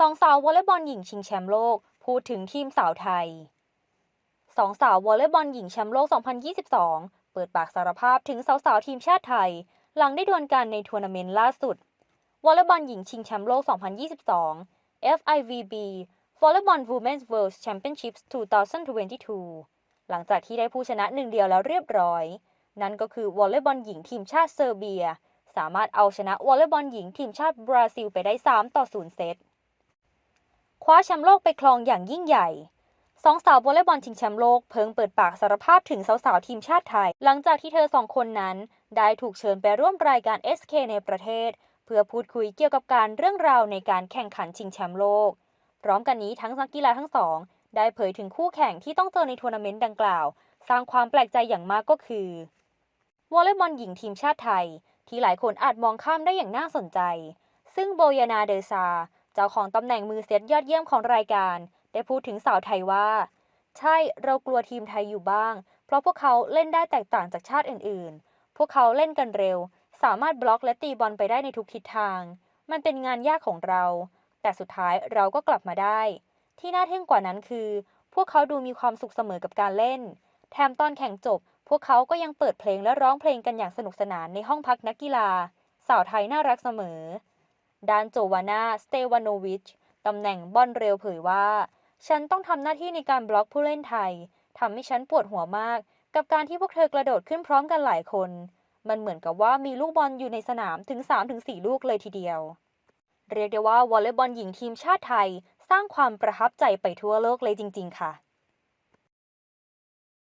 สองสาววอลเลย์บอลหญิงชิงแชมป์โลก พูดถึงทีมสาวไทยสองสาววอลเลย์บอลหญิงแชมป์โลก 2022 เปิดปากสารภาพถึงสาวๆทีมชาติไทย หลังได้ดวลกันในทัวร์นาเมนต์ล่าสุดวอลเลย์บอลหญิงชิงแชมป์โลก 2022 FIVB Volleyball Women's World Championships 2022 หลังจากที่ได้ผู้ชนะหนึ่งเดียวแล้วเรียบร้อย นั่นก็คือวอลเลย์บอลหญิงทีมชาติเซอร์เบีย สามารถเอาชนะวอลเลย์บอลหญิงทีมชาติบราซิลไปได้ 3 ต่อ 0 เซต คว้าแชมป์โลกไปครองอย่างยิ่งใหญ่สองสาววอลเลย์บอลชิงแชมป์โลกเพิ่งเปิดปากสารภาพถึงสาวๆทีมชาติไทย หลังจากที่เธอสองคนนั้น ได้ถูกเชิญไปร่วมรายการ SK ในประเทศ เพื่อพูดคุยเกี่ยวกับการเรื่องราวในการแข่งขันชิงแชมป์โลก พร้อมกันนี้ทั้งนักกีฬาทั้งสอง ได้เผยถึงคู่แข่งที่ต้องเจอในทัวร์นาเมนต์ดังกล่าว สร้างความแปลกใจอย่างมากก็คือวอลเลย์บอลหญิงทีมชาติไทย ที่หลายคนอาจมองข้ามได้อย่างน่าสนใจ ซึ่งโบยานาเดซา เจ้าของตำแหน่งมือเซตยอดเยี่ยมของรายการ ได้พูดถึงสาวไทยว่า ใช่เรากลัวทีมไทยอยู่บ้าง เพราะพวกเขาเล่นได้แตกต่างจากชาติอื่นๆ พวกเขาเล่นกันเร็ว สามารถบล็อกและตีบอลไปได้ในทุกทิศทาง มันเป็นงานยากของเรา แต่สุดท้ายเราก็กลับมาได้ ที่น่าทึ่งกว่านั้นคือ พวกเขาดูมีความสุขเสมอกับการเล่น แถมตอนแข่งจบ พวกเขาก็ยังเปิดเพลงและร้องเพลงกันอย่างสนุกสนานในห้องพักนักกีฬา สาวไทยน่ารักเสมอ ด้านโจวานาสเตวานโนวิชตำแหน่งบอลเร็วเผยว่า ฉันต้องทำหน้าที่ในการบล็อกผู้เล่นไทยทำให้ฉันปวดหัวมาก กับการที่พวกเธอกระโดดขึ้นพร้อมกันหลายคน มันเหมือนกับว่ามีลูกบอลอยู่ในสนามถึง 3-4 ลูกเลยทีเดียว เรียกได้ว่าวอลเลย์บอลหญิงทีมชาติไทย สร้างความประทับใจไปทั่วโลกเลยจริง ๆ ค่ะ